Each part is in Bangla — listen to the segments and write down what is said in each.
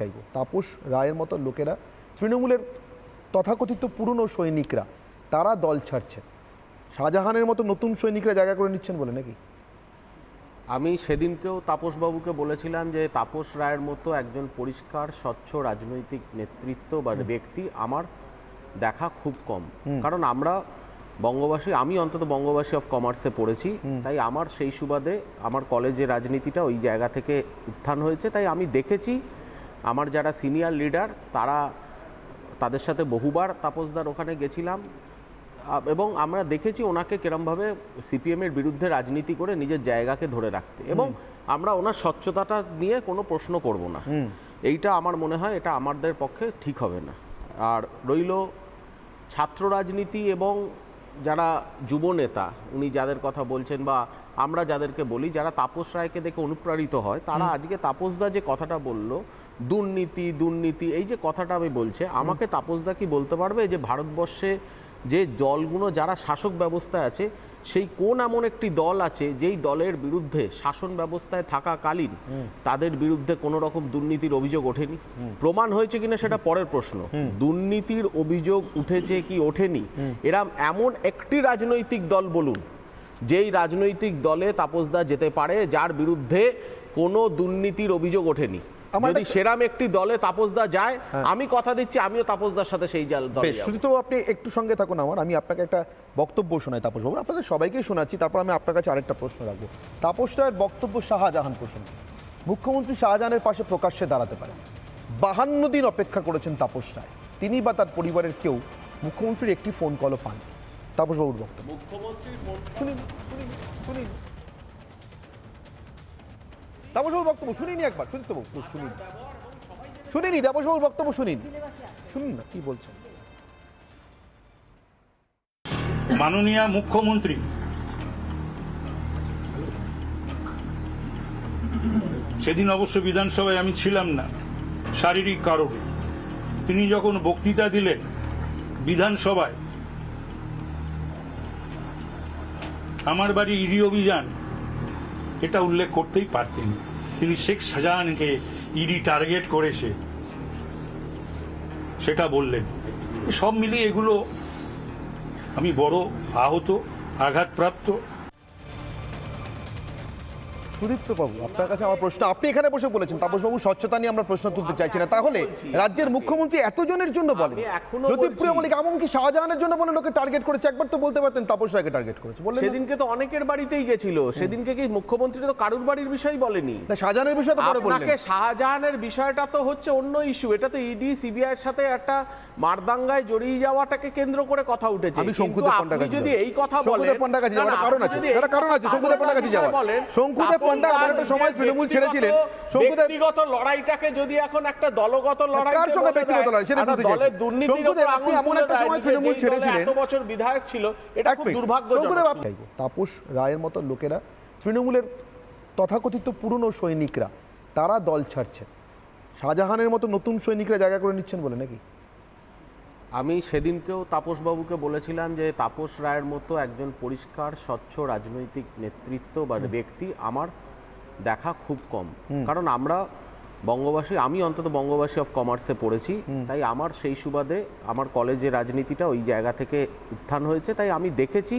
চাইব তাপস রায়ের মতো লোকেরা তৃণমূলের তথাকথিত পুরনো সৈনিকরা তারা দল ছাড়ছে। শাহজাহানের মতো নতুন সৈনিকরা জায়গা করে নিচ্ছেন বলে নাকি? আমি সেদিনকেও তাপসবাবুকে বলেছিলাম যে তাপস রায়ের মতো একজন পরিষ্কার স্বচ্ছ রাজনৈতিক নেতৃত্ব বা ব্যক্তি আমার দেখা খুব কম। কারণ আমরা বঙ্গবাসী আমি অন্তত বঙ্গবাসী অফ কমার্সে পড়েছি তাই আমার সেই সুবাদে আমার কলেজের রাজনীতিটা ওই জায়গা থেকে উত্থান হয়েছে তাই আমি দেখেছি আমার যারা সিনিয়র লিডার তারা তাদের সাথে বহুবার তাপসদার ওখানে গেছিলাম। এবং আমরা দেখেছি ওনাকে কিরমভাবে সিপিএমের বিরুদ্ধে রাজনীতি করে নিজের জায়গাকে ধরে রাখতে। এবং আমরা ওনার স্বচ্ছতাটা নিয়ে কোনো প্রশ্ন করব না। এইটা আমার মনে হয় এটা আমাদের পক্ষে ঠিক হবে না। আর রইল ছাত্র রাজনীতি এবং যারা যুব নেতা উনি যাদের কথা বলছেন বা আমরা যাদেরকে বলি যারা তাপস রায়কে দেখে অনুপ্রাণিত হয় তারা আজকে তাপসদা যে কথাটা বলল দুর্নীতি দুর্নীতি এই যে কথাটা আমি বলছে আমাকে তাপসদা কি বলতে পারবে যে ভারতবর্ষে যে দলগুলো যারা শাসক ব্যবস্থায় আছে সেই কোন এমন একটি দল আছে যেই দলের বিরুদ্ধে শাসন ব্যবস্থায় থাকাকালীন তাদের বিরুদ্ধে কোনো রকম দুর্নীতির অভিযোগ ওঠেনি? প্রমাণ হয়েছে কিনা সেটা পরের প্রশ্ন। দুর্নীতির অভিযোগ উঠেছে কি ওঠেনি? এরা এমন একটি রাজনৈতিক দল বলুন যেই রাজনৈতিক দলে তাপসদা যেতে পারে যার বিরুদ্ধে কোনো দুর্নীতির অভিযোগ ওঠেনি। যদি সেরাম একটি দলে তাপসদা যায় আমি কথা দিচ্ছি আমিও তাপসদার সাথে সেই জাল- দলে শুধু তো আপনি একটু সঙ্গে থাকুন আমার। আমি আপনাকে একটা বক্তব্য শোনাই তাপসবাবু আপনাদের সবাইকেই শোনাচ্ছি তারপর আমি আপনার কাছে আরেকটা প্রশ্ন রাখব। তাপস রায়ের বক্তব্য শাহজাহান প্রসঙ্গে। মুখ্যমন্ত্রী শাহজাহানের পাশে প্রকাশ্যে দাঁড়াতে পারেন বাহান্ন দিন অপেক্ষা করেছেন তাপস রায় তিনি বা তার পরিবারের কেউ মুখ্যমন্ত্রীর একটি ফোন কলও পান তাপসবাবুর বক্তব্য। শুনিন শুনিন শুনিন। তাপসবাবুর বক্তব্য শুনিনি একবার শুনিত শুনিনি। শুনিনি তাপসবাবুর বক্তব্য শুনিনি। শুনুন না, কি বলছেন? মাননীয় মুখ্যমন্ত্রী। সেদিন অবশ্য বিধানসভায় আমি ছিলাম না, শারীরিক কারণে। তিনি যখন বক্তৃতা দিলেন বিধানসভায়, আমার বাড়ি ইডি অভিযান এটা উল্লেখ করতেই পারতেন। তিনি শেখ শাহজাহানকে ইডি টার্গেট করেছে। সেটা বললেন। সব মিলিয়ে এগুলো আমি বড় আহত, আঘাতপ্রাপ্ত সুদীপ্ত বাবু আপনার কাছে আমার প্রশ্ন। আপনি এখানে বসে বলেছেন তাপসবাবু স্বচ্ছতা নিয়ে আমরা প্রশ্ন তুলতে চাইছি না। তাহলে রাজ্যের মুখ্যমন্ত্রী এতজনের জন্য বলেন। জ্যোতিপ্রিয়। মল্লিক এমনকি শাহজাহানের জন্য বলেন ওকে টার্গেট করেছে। একবার তো বলতে পারতেন তাপস রায়কে টার্গেট করেছে। বললেন সেদিনকে তো অনেকের বাড়িতেই গেছিল। সেদিনকে কি মুখ্যমন্ত্রী তো কারুর বাড়ির বিষয় বলেনি? শাহজাহানের বিষয়ে তো পরে বললেন শাহজাহানের বিষয়টা তো হচ্ছে অন্য ইস্যু এটা তো ইডি সিবিআই এর সাথে একটা মারদাঙ্গায় জড়িয়ে যাওয়াটাকে কেন্দ্র করে কথা উঠেছে। আমি শঙ্কুদেব কাছে যদি এই কথা শঙ্কুদেব বলেন পণ্ডার কাছে যাওয়ার কারণ আছে। কারণ আছে শঙ্কুদেব পণ্ডার কাছে যাওয়ার। শঙ্কুদেব পণ্ডা তাপস একটা সময় রায়ের তৃণমূল ছেড়েছিলেন ব্যক্তিগত লড়াইটাকে যদি এখন একটা দলগত লড়াই কার সঙ্গে ব্যক্তিগত লড়াই? সেটা বলতে চাইছি। দুর্নীতির আপনি এমন একটা সময় তৃণমূল ছেড়েছিলেন। এত বছর বিধায়ক ছিল এটা খুব দুর্ভাগ্যজনক শঙ্কুদেব আপনি- চাইব। তাপস রায়ের মতো লোকেরা তৃণমূলের তথাকথিত পুরনো সৈনিকরা তারা দল ছাড়ছে শাহজাহানের মতো নতুন সৈনিকরা জায়গা করে নিচ্ছেন বলে নাকি আমি সেদিনকেও তাপসবাবুকে বলেছিলাম যে তাপস রায়ের মতো একজন পরিষ্কার স্বচ্ছ রাজনৈতিক নেতৃত্ব বা ব্যক্তি আমার দেখা খুব কম। কারণ আমরা বঙ্গবাসী আমি অন্তত বঙ্গবাসী অফ কমার্সে পড়েছি তাই আমার সেই সুবাদে আমার কলেজের রাজনীতিটা ওই জায়গা থেকে উত্থান হয়েছে। তাই আমি দেখেছি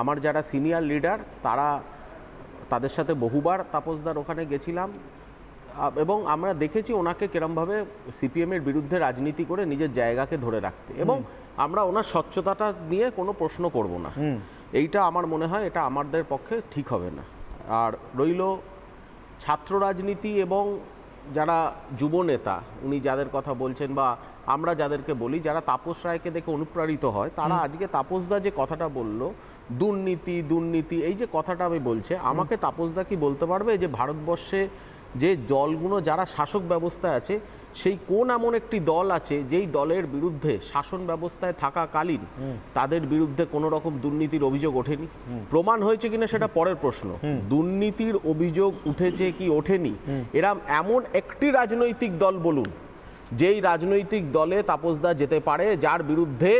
আমার যারা সিনিয়র লিডার তারা তাদের সাথে বহুবার তাপসদার ওখানে গেছিলাম। এবং আমরা দেখেছি ওনাকে কিরমভাবে সিপিএমের বিরুদ্ধে রাজনীতি করে নিজের জায়গাকে ধরে রাখতে। এবং আমরা ওনার স্বচ্ছতাটা নিয়ে কোনো প্রশ্ন করব না। এইটা আমার মনে হয় এটা আমাদের পক্ষে ঠিক হবে না। আর রইল ছাত্র রাজনীতি এবং যারা যুব নেতা উনি যাদের কথা বলছেন বা আমরা যাদেরকে বলি যারা তাপস রায়কে দেখে অনুপ্রাণিত হয় তারা আজকে তাপসদা যে কথাটা বলল দুর্নীতি দুর্নীতি এই যে কথাটা আমি বলছে আমাকে তাপসদা কি বলতে পারবে যে ভারতবর্ষে যে দলগুলো যারা শাসক ব্যবস্থায় আছে সেই কোন এমন একটি দল আছে যেই দলের বিরুদ্ধে শাসন ব্যবস্থায় থাকাকালীন তাদের বিরুদ্ধে কোনো রকম দুর্নীতির অভিযোগ ওঠেনি? প্রমাণ হয়েছে কিনা সেটা পরের প্রশ্ন। দুর্নীতির অভিযোগ উঠেছে কি ওঠেনি? এরম এমন একটি রাজনৈতিক দল বলুন যেই রাজনৈতিক দলে তাপসদা যেতে পারে যার বিরুদ্ধে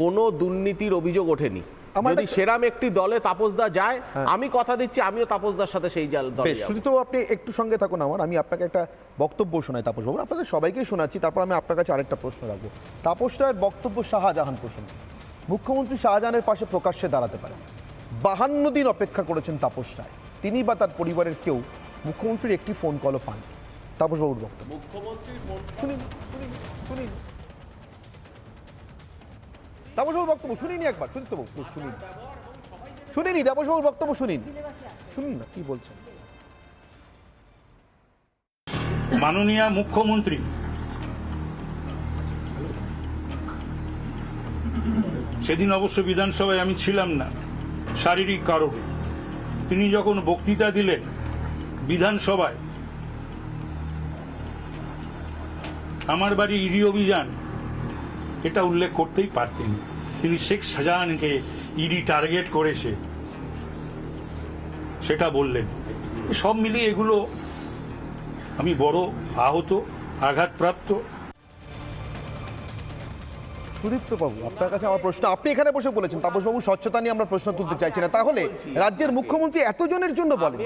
কোনো দুর্নীতির অভিযোগ ওঠেনি। যদি সেরাম একটি দলে তাপসদা যায় হ্যাঁ। আমি কথা দিচ্ছি আমিও তাপসদার সাথে সেই জাল দলে শুধু তো আপনি একটু সঙ্গে থাকুন আমার আমি আপনাকে একটা বক্তব্য শোনাই তাপস বাবু আপনাদের সবাইকেই শোনাচ্ছি তারপর আমি আপনার কাছে আরেকটা প্রশ্ন রাখব। তাপস রায়ের বক্তব্য শাহজাহান প্রসঙ্গে। মুখ্যমন্ত্রী শাহজাহানের পাশে প্রকাশ্যে দাঁড়াতে পারেন বাহান্ন দিন অপেক্ষা করেছেন তাপস রায় তিনি বা তার পরিবারের কেউ মুখ্যমন্ত্রীর একটি ফোন কলও পান তাপস বাবুর বক্তব্য। শুনিনি শুনিনি শুনিনি। তাপস বাবুর বক্তব্য শুনিনি একবার, শুনিত বাবু শুনিনি। শুনিনি তাপস বক্তব্য শুনিনি। শুনুন না, কি বলছেন? মাননীয় মুখ্যমন্ত্রী। সেদিন অবশ্য বিধানসভায় আমি ছিলাম না, শারীরিক কারণে। তিনি যখন বক্তৃতা দিলেন বিধানসভায়, আমার বাড়ি ইডি অভিযান এটা উল্লেখ করতেই পারতেন। তিনি শেখ শাহজাহানকে ইডি টার্গেট করেছে। সেটা বললেন। সব মিলিয়ে এগুলো আমি বড় আহত, আঘাতপ্রাপ্ত সুদীপ্ত বাবু আপনার কাছে আমার প্রশ্ন। আপনি এখানে বসে বলেছেন স্বচ্ছতা নিয়ে আমরা প্রশ্ন তুলতে চাইছি না। তাহলে রাজ্যের মুখ্যমন্ত্রী এতজনের জন্য বলেন।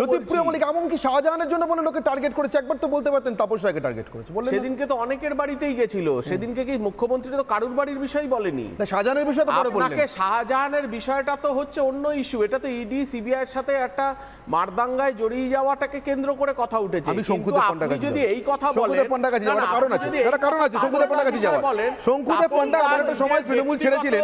জ্যোতিপ্রিয় মল্লিক এমনকি শাহজাহানের জন্য বলেন ওকে টার্গেট করেছে। একবার তো বলতে পারতেন তাপস রায়কে টার্গেট করেছে। বললেন সেদিনকে তো অনেকের বাড়িতেই গেছিল। সেদিনকে কি মুখ্যমন্ত্রী তো কারুর বাড়ির বিষয় বলেনি? না শাহজাহানের বিষয়ে তো পরে বললেন। আপনাকে শাহজাহানের বিষয়টা তো হচ্ছে অন্য ইস্যু এটা তো ইডি সিবিআই এর সাথে একটা মারদাঙ্গায় জড়িয়ে যাওয়াটাকে কেন্দ্র করে কথা উঠেছে। আমি শঙ্কুদেব আপনি কাছে যদি এই কথা বলেন শঙ্কুদেব পান্ডার কাছে যাওয়ার কারণ আছে। কারণ আছে, শঙ্কুদেব পান্ডার কাছে যাওয়ার। শঙ্কুদেব পান্ডা তাপসদার একটা সময় তৃণমূল ছেড়েছিলেন।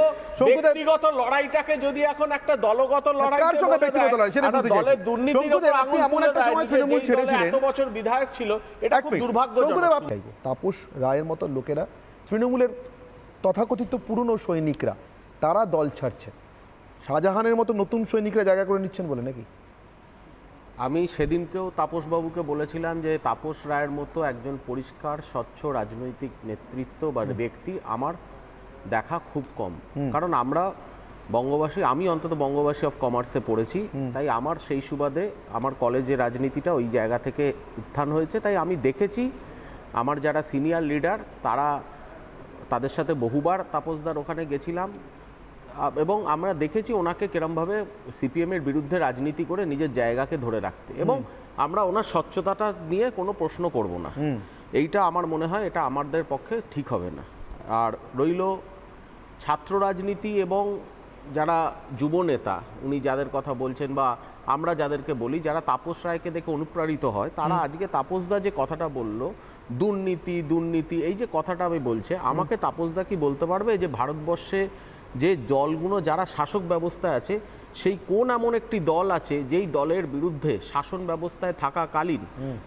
ব্যক্তিগত- লড়াইটাকে যদি এখন একটা দলগত লড়াই কার সঙ্গে ব্যক্তিগত লড়াই? সেটা বুঝতে দলের দুর্নীতির আপনি এমন একটা সময় তৃণমূল ছেড়েছিলেন। এত বছর বিধায়ক ছিল এটা খুব দুর্ভাগ্যজনক তাপস রায়ের মতো লোকেরা তৃণমূলের তথাকথিত পুরনো সৈনিকরা তারা দল ছাড়ছে শাহজাহানের মতো নতুন সৈনিকরা জায়গা করে নিচ্ছেন বলে নাকি আমি সেদিনকেও তাপসবাবুকে বলেছিলাম যে তাপস রায়ের মতো একজন পরিষ্কার স্বচ্ছ রাজনৈতিক নেতৃত্ব বা ব্যক্তি আমার দেখা খুব কম। কারণ আমরা বঙ্গবাসী আমি অন্তত বঙ্গবাসী অফ কমার্সে পড়েছি। তাই আমার সেই সুবাদে আমার কলেজে রাজনীতিটা ওই জায়গা থেকে উত্থান হয়েছে। তাই আমি দেখেছি আমার যারা সিনিয়র লিডার তারা তাদের সাথে বহুবার তাপসদার ওখানে গেছিলাম। এবং আমরা দেখেছি ওনাকে কিরমভাবে সিপিএমের বিরুদ্ধে রাজনীতি করে নিজের জায়গাকে ধরে রাখতে এবং আমরা ওনার স্বচ্ছতাটা নিয়ে কোনো প্রশ্ন করব না। এইটা আমার মনে হয় এটা আমাদের পক্ষে ঠিক হবে না। আর রইল ছাত্র রাজনীতি এবং যারা যুব নেতা উনি যাদের কথা বলছেন বা আমরা যাদেরকে বলি যারা তাপস রায়কে দেখে অনুপ্রাণিত হয় তারা আজকে তাপসদা যে কথাটা বলল দুর্নীতি দুর্নীতি এই যে কথাটা আমি বলছে আমাকে তাপসদা কি বলতে পারবে যে ভারতবর্ষে যে দলগুলো যারা শাসক ব্যবস্থায় আছে সেই কোন এমন একটি দল আছে যেই দলের বিরুদ্ধে শাসন ব্যবস্থায় থাকাকালীন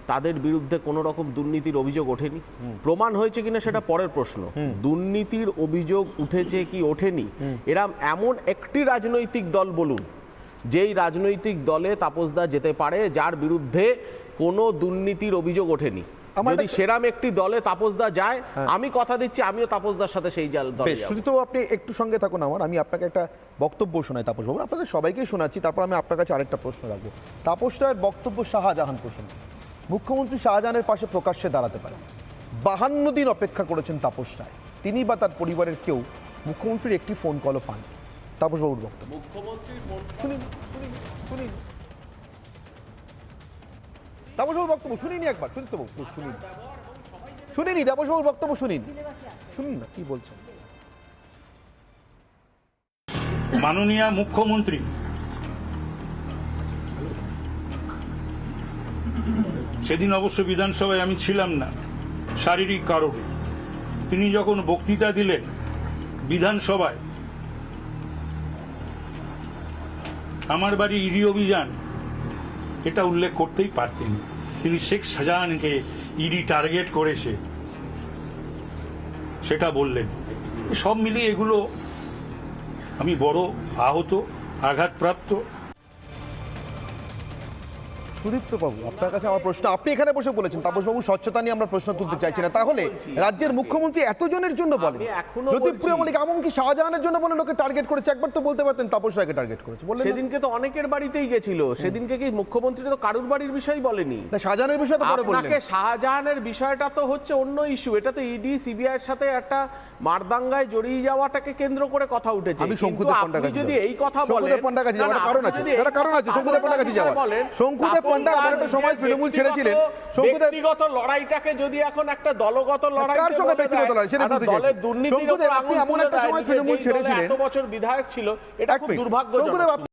তাদের বিরুদ্ধে কোনো রকম দুর্নীতির অভিযোগ ওঠেনি? প্রমাণ হয়েছে কিনা সেটা পরের প্রশ্ন। দুর্নীতির অভিযোগ উঠেছে কি ওঠেনি? এরা এমন একটি রাজনৈতিক দল বলুন যেই রাজনৈতিক দলে তাপসদা যেতে পারে যার বিরুদ্ধে কোনো দুর্নীতির অভিযোগ ওঠেনি। যদি সেরাম একটি দলে তাপসদা যায় আমি কথা দিচ্ছি আমিও তাপসদার সাথে সেই জাল দলে শুধু আপনি একটু সঙ্গে থাকুন আমার আমি আপনাকে একটা বক্তব্য শোনাই তাপস বাবু আপনাদের সবাইকেই শোনাচ্ছি তারপর আমি আপনার কাছে আরেকটা প্রশ্ন রাখব। তাপস রায়ের বক্তব্য শাহজাহান প্রসঙ্গে। মুখ্যমন্ত্রী শাহজাহানের পাশে প্রকাশ্যে দাঁড়াতে পারেন। বাহান্ন দিন অপেক্ষা করেছেন তাপস রায় তিনি বা তার পরিবারের কেউ মুখ্যমন্ত্রীর একটি ফোন কলও পান তাপস বাবুর বক্তব্য। শুনিনি শুনিনি তাপস বাবুর বক্তব্য শুনিনি একবার শুনিত বাবু শুনিনি। শুনিনি তাপস বক্তব্য শুনিনি। শুনুন না, কি বলছেন মাননীয় মুখ্যমন্ত্রী। সেদিন অবশ্য বিধানসভায় আমি ছিলাম না, শারীরিক কারণে। তিনি যখন বক্তৃতা দিলেন বিধানসভায়, আমার বাড়ি ইডি অভিযান এটা উল্লেখ করতেই পারতেন। তিনি শেখ শাহজাহানকে ইডি টার্গেট করেছে। সেটা বললেন। সব মিলিয়ে এগুলো আমি বড় আহত, আঘাতপ্রাপ্ত সুদীপ্ত বাবু আপনার কাছে আমার প্রশ্ন আপনি এখানে বসে বলেছেন তাপসবাবু স্বচ্ছতা নিয়ে আমরা প্রশ্ন তুলতে চাইছি না। তাহলে রাজ্যের মুখ্যমন্ত্রী এতজনের জন্য বলেন জ্যোতিপ্রিয়। মল্লিক এমনকি শাহজাহানের জন্য বলে লোকে টার্গেট করেছে। একবার তো বলতে পারতেন তাপস রায়কে টার্গেট করেছে বললেন সেদিনকে তো অনেকের বাড়িতেই গেছিল সেদিনকে কি মুখ্যমন্ত্রী তো কারুর বাড়ির বিষয় বলেনি? শাহজাহানের বিষয়ে তো পরে বললেন। শাহজাহানের বিষয়টা তো হচ্ছে অন্য ইস্যু এটা তো ইডি সিবিআই এর সাথে একটা মারদাঙ্গায় জড়িয়ে যাওয়াটাকে কেন্দ্র করে কথা উঠেছে। আমি শঙ্কুদেব কাছে যদি এই কথা শঙ্কুদেব বলেন পণ্ডার কাছে যাওয়ার কারণ আছে। কারণ আছে, শঙ্কুদেব পণ্ডার কাছে যাওয়ার। শঙ্কুদেব একটা সময় তৃণমূল ছেড়েছিলেন। ব্যক্তিগত- লড়াইটাকে যদি এখন একটা দলগত লড়াই কার সঙ্গে ব্যক্তিগত লড়াই? সেটা বুঝতে চাইছি। দলের দুর্নীতির শঙ্কুদেব, উপর আপনি এমন একটা সময় তৃণমূল ছেড়েছিলেন। এত বছর বিধায়ক ছিল এটা খুব। দুর্ভাগ্যজনক